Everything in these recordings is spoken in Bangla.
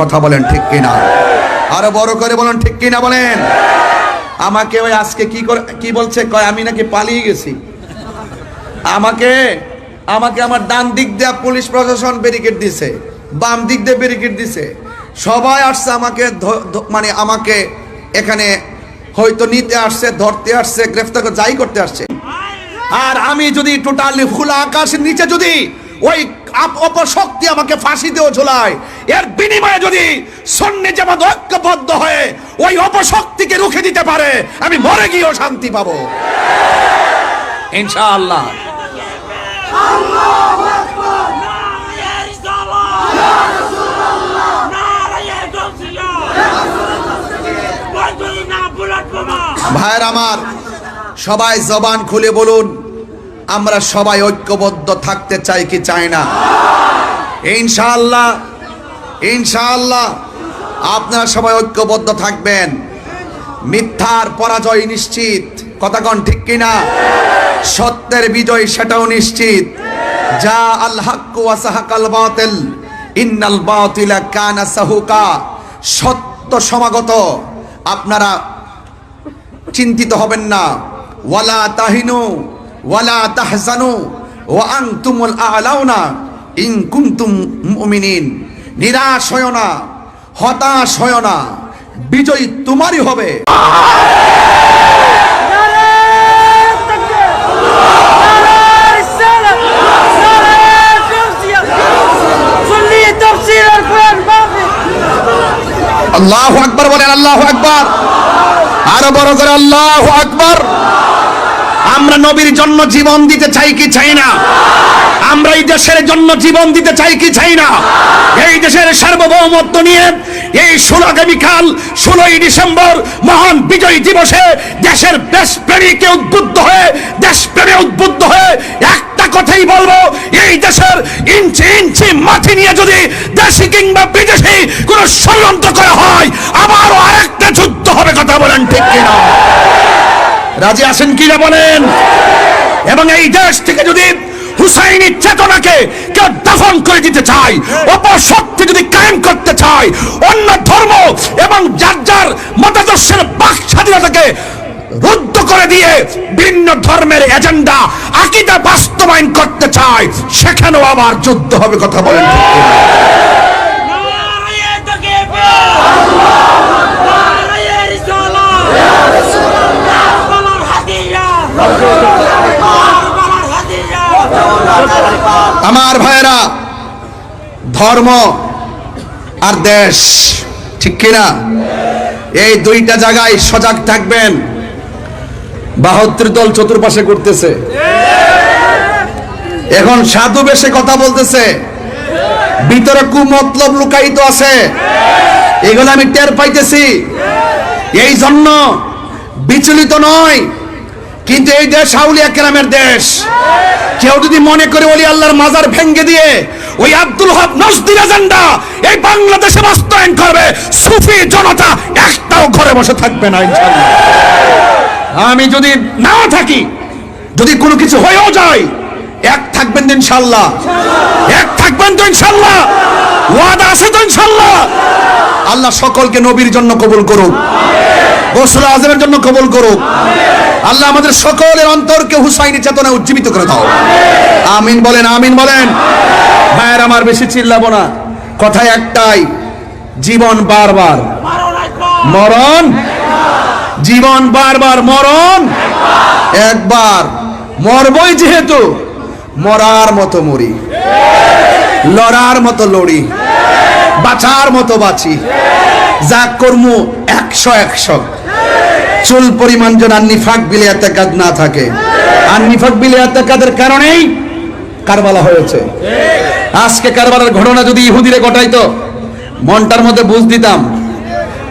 কথা বলেন, ঠিক কিনা? আরও বড় করে বলেন, ঠিক কিনা বলেন? আমাকে ওই আজকে কি করে, কি বলছে? কয়, আমি নাকি পালিয়ে গেছি। আমাকে আমাকে আমার ডান দিক দিয়ে পুলিশ প্রশাসন ব্যারিকেড দিছে, বাম দিক দিয়ে ব্যারিকেড দিছে। সবাই আসছে আমাকে মানে আমাকে এখানে হয়তো নিতে আসছে, ধরতে আসছে, গ্রেফতার যাই করতে আসছে। আর আমি যদি টোটালি খোলা আকাশের নিচে যদি ওই অপশক্তি আমাকে ফাঁসি দিয়েও ঝোলায়। এর বিনিময়ে যদি সন্নি যেমন ঐক্যবদ্ধ হয়ে ওই অপশক্তিকে রুখে দিতে পারে আমি মরে গিয়েও শান্তি পাবো। ইনশাআল্লাহ। ভাইয়ের আমার সবাই জবান খুলে বলুন। আমরা সবাই ঐক্যবদ্ধ থাকতে চাই কি চাই না? ইনশাআল্লাহ ইনশাআল্লাহ, আপনারা সবাই ঐক্যবদ্ধ থাকবেন। মিথ্যার পরাজয় নিশ্চিত। কথা কথাগণ ঠিক কিনা? সত্যের বিজয় সেটাও নিশ্চিত। যা আল হাক্কু ওয়া সাহাকাল বাতিল, ইন্নাল বাতিলা কানা সাহুকা। সত্য সমাগত। আপনারা চিন্তিত হবেন না। ওয়ালা তাহিনু ওয়ালা তাহজানু ওয়া আনতুমুল আলাউনা ইন কুনতুম মুমিনিন। নিরাশ হয় না, হতাশ হয় না, বিজয় তোমারই হবে। আল্লাহু আকবার বলেন, আল্লাহ আকবার। আরও বড় করে, আল্লাহু আকবার। আমরা নবীর জন্য জীবন দিতে চাই কি চাই না? আমরা এই দেশের জন্য জীবন দিতে চাই কি চাই না? এই দেশের সার্বভৌমত্ব নিয়ে এই ষোলো আগামীকাল, ষোলোই ডিসেম্বর মহান বিজয় দিবসে দেশের দেশ দেশপ্রেমীকে উদ্বুদ্ধ হয়ে, দেশ দেশপ্রেমে উদ্বুদ্ধ হয়ে একটা কথাই বলব, এই দেশের ইঞ্চি ইঞ্চি মাটি নিয়ে যদি দেশি কিংবা বিদেশি কোনো ষড়যন্ত্র করা হয়, আবারও আরেকটা যুদ্ধ হবে, কথা বলেন ঠিক কিনা? রাজি আছেন কিনা বলেন? এবং এই দেশ থেকে যদি হুসাইনি চেতনাকে কেউ দফন করে দিতে চায়, অপশক্তি যদি কায়েম করতে চায়, অন্য ধর্ম এবং যার যার মতাদর্শের বাক স্বাধীনতাকে রুদ্ধ করে দিয়ে ভিন্ন ধর্মের এজেন্ডা, আকিদা বাস্তবায়ন করতে চায়, সেখানেও আবার যুদ্ধ হবে কথা বলেন। আমার ভাইয়েরা, ধর্ম আর দেশ, ঠিক কিনা? এই দুইটা জায়গায় সজাগ থাকবেন। বাহাত্তর দল চতুর্পাশে করতেছে এখন সাধু বেশে কথা বলতেছে। ভিতরে কু মতলব লুকায়িত আছে। এগুলো আমি টের পাইতেছি। এই জন্য বিচলিত নয়। কিন্তু এই দেশ আউলিয়া কেরামের দেশ। কেউ যদি মনে করে ওলি আল্লাহর মাজার ভেঙ্গে দিয়ে ওই আব্দুল হক নজদির এজেন্ডা এই বাংলাদেশে বাস্তবায়ন করবে, সুফি জনতা একটাও ঘরে বসে থাকবে না আমি যদি নাও থাকি, যদি কোনো কিছু হয়েও যায়, এক থাকবেন তো ইনশাল্লাহ এক থাকবেন তো ইনশাল্লাহ ওয়াদা আছে তো ইনশাল্লাহ আল্লাহ সকলকে নবীর জন্য কবুল করুক। গোসল আজমের জন্য কবুল করুক। আল্লাহ আমাদের সকলের অন্তরকে হুসাইনি চেতনা উজ্জীবিত করে দাও। আমিন বলেন আমিন বলেন। ভাইয়ের আমার বেশি চিল্লাবো না। কথা একটাই, জীবন বারবার। মরণ? জীবন বারবার মরণ? একবার। মরবই যেহেতু, মরার মতো মরি। লড়ার মতো লড়ি। বাঁচার মতো বাঁচি। যা কর্ম একশো একশো। চুল পরিমাণ যেন আর নিফাক বিলে কাজ না থাকে। আর নিফাক বিলে কাদের কারণেই কারবালা হয়েছে। আজকে কারবালার ঘটনা যদি ইহুদিরে ঘটাইতো, মনটার মধ্যে বুঝ দিতাম।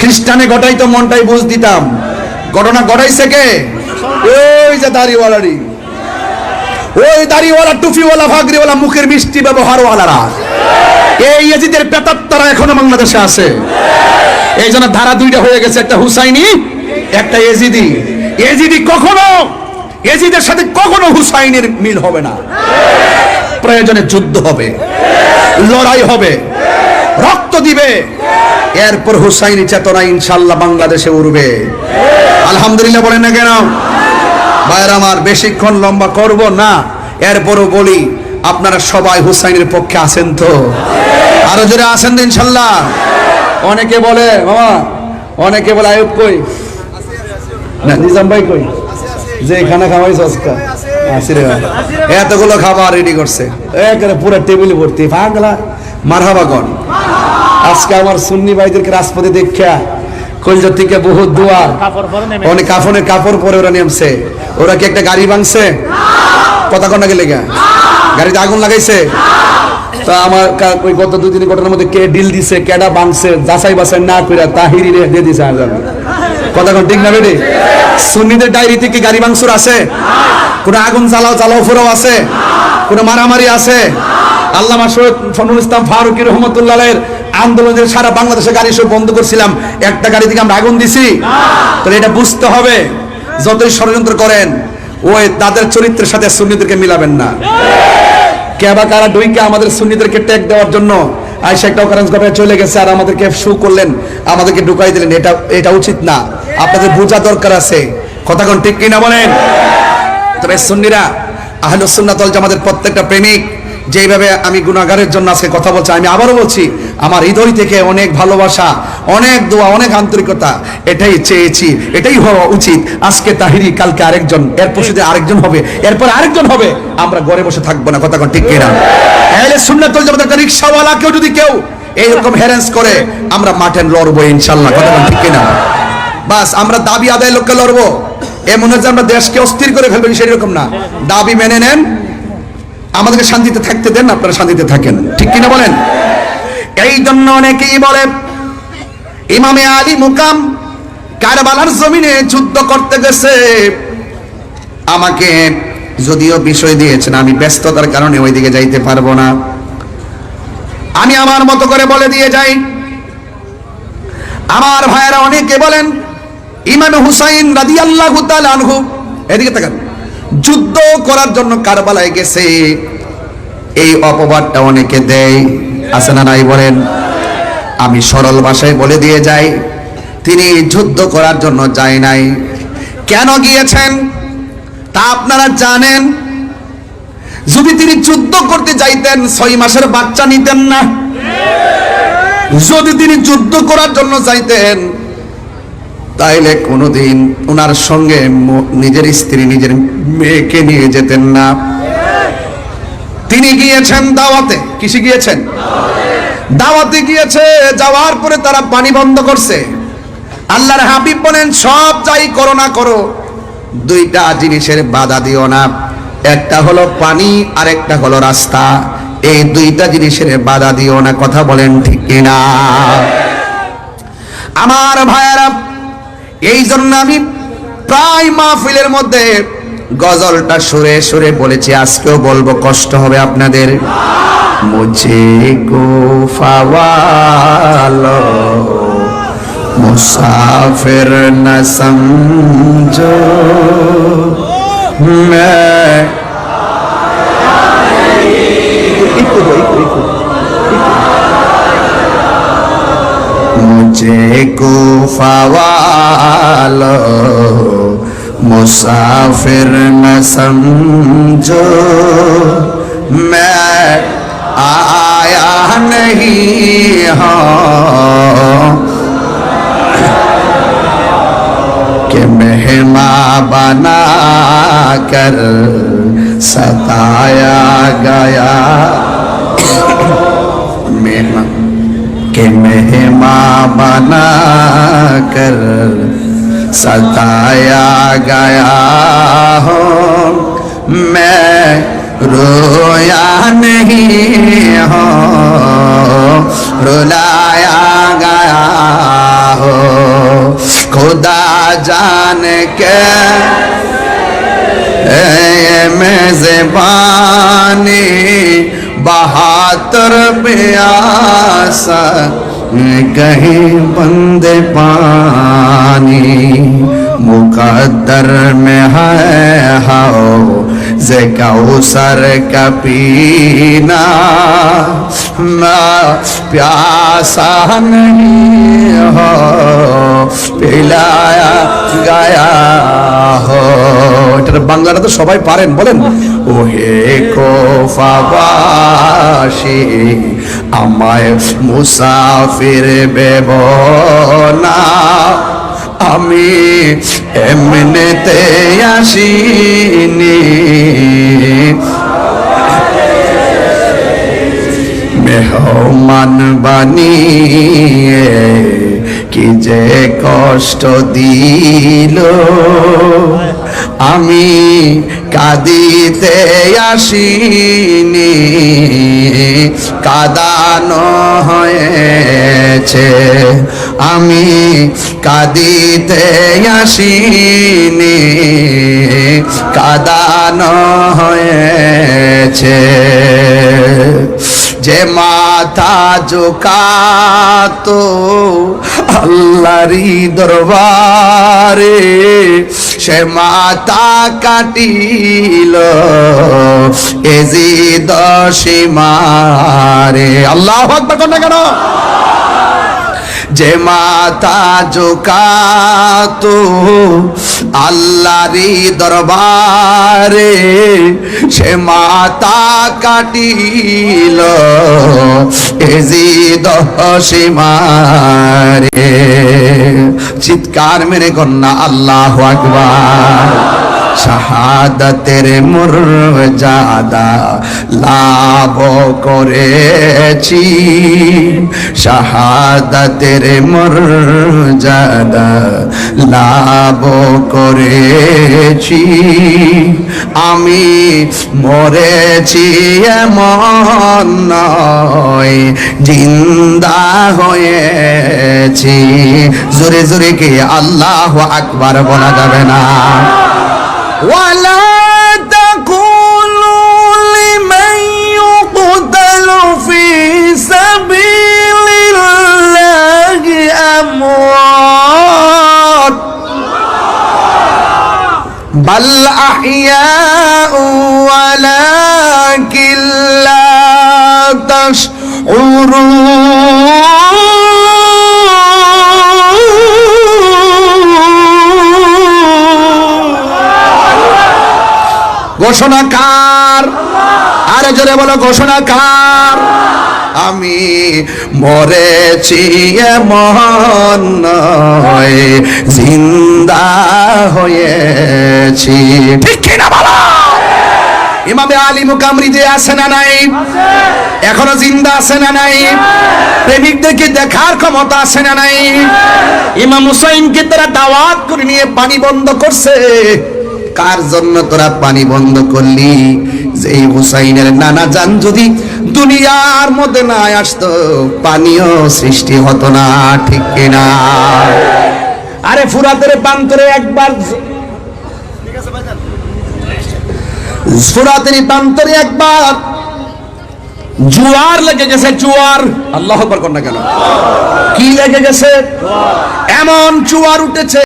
খ্রিস্টানে ঘটাইতো, মনটাই বুঝ দিতাম। ঘটনা ঘটাইছে কে? ওই যে দাড়িওয়ালারি ওই দাড়িওয়ালা, টুপিওয়ালা, ভাগরিওয়ালা, মুখের মিষ্টি ব্যবহারওয়ালারা। এই এজিদের পেতাত্তারা এখনও বাংলাদেশে আছে। এই জন্য ধারা দুইটা হয়ে গেছে, একটা হুসাইনি একটা এজিদি। এজিদি কখনো, এজিদের সাথে কখনো হুসাইনের মিল হবে না। প্রয়োজনে যুদ্ধ হবে, লড়াই হবে, রক্ত দিবে। এরপর হুসাইনি চেতনা ইনশাল্লাহ বাংলাদেশে উড়বে। আলহামদুলিল্লাহ বলেন না কেন? ভাইয়ের আমার, বেশিক্ষণ লম্বা করব না। এরপরও বলি, আপনারা সবাই হুসাইনের পক্ষে আছেন তো? আরও জোরে আছেন তো ইনশাল্লাহ? অনেকে বলে, মামা, অনেকে বলে, আয়ুব কই? নিজাম ভাই কই? যে খানা আসিরে এতগুলো খাবার রেডি করছে। একেবারে পুরো টেবিল ভর্তি। পাগলা মারহাবাগন আজকে আমার সুন্নি ভাইদেরকে রাজপথে দেখা কলজার থেকে বহুত দুয়ার অনেক কাফনের কাপড় পরে ওরা নেমছে। ওরা কি একটা গাড়ি ভাঙছে? কথা কন্যা গেলে গা গাড়িতে আগুন লাগাইছে? তা আমার ওই গত দুই দিন ঘটনার মধ্যে কে ডিল দিছে, কেডা ভাঙছে যাচাই বাছাই না কইরা তাহিরি দিয়ে দিছে আজান। কথা ঠিক না বেডি সুন্নিদের ডায়েরিতে কি গাড়ি ভাঙচুর আছে। কোন আগুন জ্বালাও জ্বালাও ফুরাও আছে। কোন মারামারি আছে। আল্লামা সৈয়দ ফনুল ইসলাম ফারুকি রহমতুল্লাহের আন্দোলনের সারা বাংলাদেশে গাড়ি সব বন্ধ করছিলাম। একটা গাড়ি থেকে আমরা আগুন দিছি। তাহলে এটা বুঝতে হবে। যতই ষড়যন্ত্র করেন, ওই তাদের চরিত্রের সাথে সুন্নিদেরকে মিলাবেন না। কেবা কারা ডুইকে আমাদের সুন্নিদেরকে ট্যাগ দেওয়ার জন্য আইসা একটা অকারেন্স ঘটনা চলে গেছে আর আমাদেরকে শু করলেন, আমাদেরকে ঢুকাই দিলেন। এটা এটা উচিত না। আপনাদের বোঝা দরকার আছে। কথা কোন ঠিক কিনা বলেন? তবে সুন্নিরা তল সুন্নাতল জামাতের প্রত্যেকটা প্রেমিক যেইভাবে আমি গুণাগারের জন্য আজকে কথা বলছি, আমি আবারও বলছি, আমার হৃদয় থেকে অনেক ভালোবাসা, অনেক দোয়া, অনেক আন্তরিকতা, এটাই চেয়েছি, এটাই হওয়া উচিত। আজকে তাহিরি, কালকে আরেকজন, এরপর শুধু আরেকজন হবে, এরপর আরেকজন হবে, আমরা ঘরে বসে থাকব না, কথা ঠিক কিনা? সুন্নাতল জামাতের একটা রিক্সাওয়ালা, কেউ যদি কেউ এইরকম হ্যারেন্স করে, আমরা মাঠে লড়বো ইনশাল্লাহ কথা ঠিক কিনা? বাস, আমরা দাবি আদায় লোককে লড়বো। এমন হচ্ছে আমরা দেশকে অস্থির করে ফেলবেন সেরকম না। দাবি মেনে নেন আমাদেরকে শান্তিতে থাকতে দেন আপনারা শান্তিতে থাকেন। ঠিক কিনা বলেন? এই জন্য অনেকেই বলে, ইমামে আলী মুকাম কারবালার জমিনে যুদ্ধ করতে গেছে। আমাকে যদিও বিষয় দিয়েছেন, আমি ব্যস্ততার কারণে ওইদিকে যাইতে পারব না। আমি আমার মতো করে বলে দিয়ে যাই। আমার ভাইয়েরা অনেকে বলেন, ইমাম হুসাইন রাদি আল্লাহ আনহু, এদিকে তাকান। যুদ্ধ করার জন্য কারবালায় গেছে। এই অপবাদটা অনেকে দেয়। আছে না নাই বলেন? আমি সরল ভাষায় বলে দিয়ে যাই। তিনি যুদ্ধ করার জন্য যায় নাই। কেন গিয়েছেন? তা আপনারা জানেন। যদি তিনি যুদ্ধ করতে যাইতেন, ছয় মাসের বাচ্চা নিতেন না। যদি তিনি যুদ্ধ করার জন্য যাইতেন তাইলে কোনোদিন ওনার সঙ্গে নিজের স্ত্রী, নিজের মেয়েকে নিয়ে যেতেন না। তিনি গিয়েছেন দাওয়াতে। কিসে গিয়েছেন? দাওয়াতে গিয়েছে, যাওয়ার পরে তারা পানি বন্ধ করছে। আল্লাহর হাবিব বলেন, সব যাই করো না করো, দুইটা জিনিসের বাধা দিও না। একটা হলো পানি আর একটা হলো রাস্তা। এই দুইটা জিনিসের বাধা দিও না, কথা বলেন ঠিক কিনা? আমার ভাইয়েরা এই জন্য আমি প্রায় মাহফিলের মধ্যে গজলটা সুরে সুরে বলেছি, আজকেও বলব, কষ্ট হবে আপনাদের। মুঝে গো ফাওয়ালো, মুসাফির না সমঝো। मैं मुझे गुफा वालो, मुसाफिर न समझो। मैं आया नहीं हूँ कि मेहमा बना कर सताया गया। मेहमा के मेहमा बना कर सताया गया हो। मैं रोया नहीं हो। रुलाया गया हो। खुदा जान के मेजबानी बहातर प्यासा कहीं बंद पानी मुकद्दर में है हाओ যে কাউসার কাপিনা না প্যাসা नहीं हो পিলায়া গায়া হো এটার বাংলাটা তো সবাই পারেন বলেন ও হে কোফাবাসী আমায় মুসাফির বেব না। আমি এমনিতে আসিনি। মেহমান বানিয়ে কি যে কষ্ট দিল। আমি কাঁদিতে আসিনি কাদানো হয়েছে। আমি কাঁদিতে আসিনি কাদানো হয়েছে। যে মাথা জোকাতো আল্লাহরি দরবারে সে মাথা কাটিল। এজি দশি মারে। আল্লাহ আকবার না কেন? যে মাথা জোকাতো আল্লাহরি দরবারে, সে মাথা কাটিল। এজি দশি মারে। চিৎকার মেরে কন্যা আল্লাহ আকবার। শাহাদাতের মুরজাদা লাভ করেছি। শাহাদাতের মুরজাদা লাভ করেছি। আমি মরেছি এমন নয় জিন্দা হয়েছি জোরে জোরে কে আল্লাহ আকবার বলা যাবে না ولا تقولوا لمن يقتل في سبيل الله أموات تشعرون ঘোষণা কার আরে জোরে বলো ঘোষণা কার আমি মরেছি এমন নয় জিন্দা হয়েছি ঠিক কিনা বলো ইমামে আলী মুকামরি যে আছে না নাই? এখনও জিন্দা আছে না নাই? প্রেমিকদেরকে দেখার ক্ষমতা আছে না নাই? ইমাম হুসাইনকে তারা দাওয়াত করে নিয়ে পানি বন্ধ করছে। কার জন্য তোরা পানি বন্ধ করলি? যে হুসাইনের নানা জান যদি দুনিয়ার মধ্যে না আসতো, পানিও সৃষ্টি হতো না, ঠিক কিনা? আরে ফুরাতের প্রান্তরে একবার প্রান্তরে একবার। জুয়ার লেগে গেছে জুয়ার। আল্লাহ কর না কেন? কি লেগে গেছে? এমন জুয়ার উঠেছে।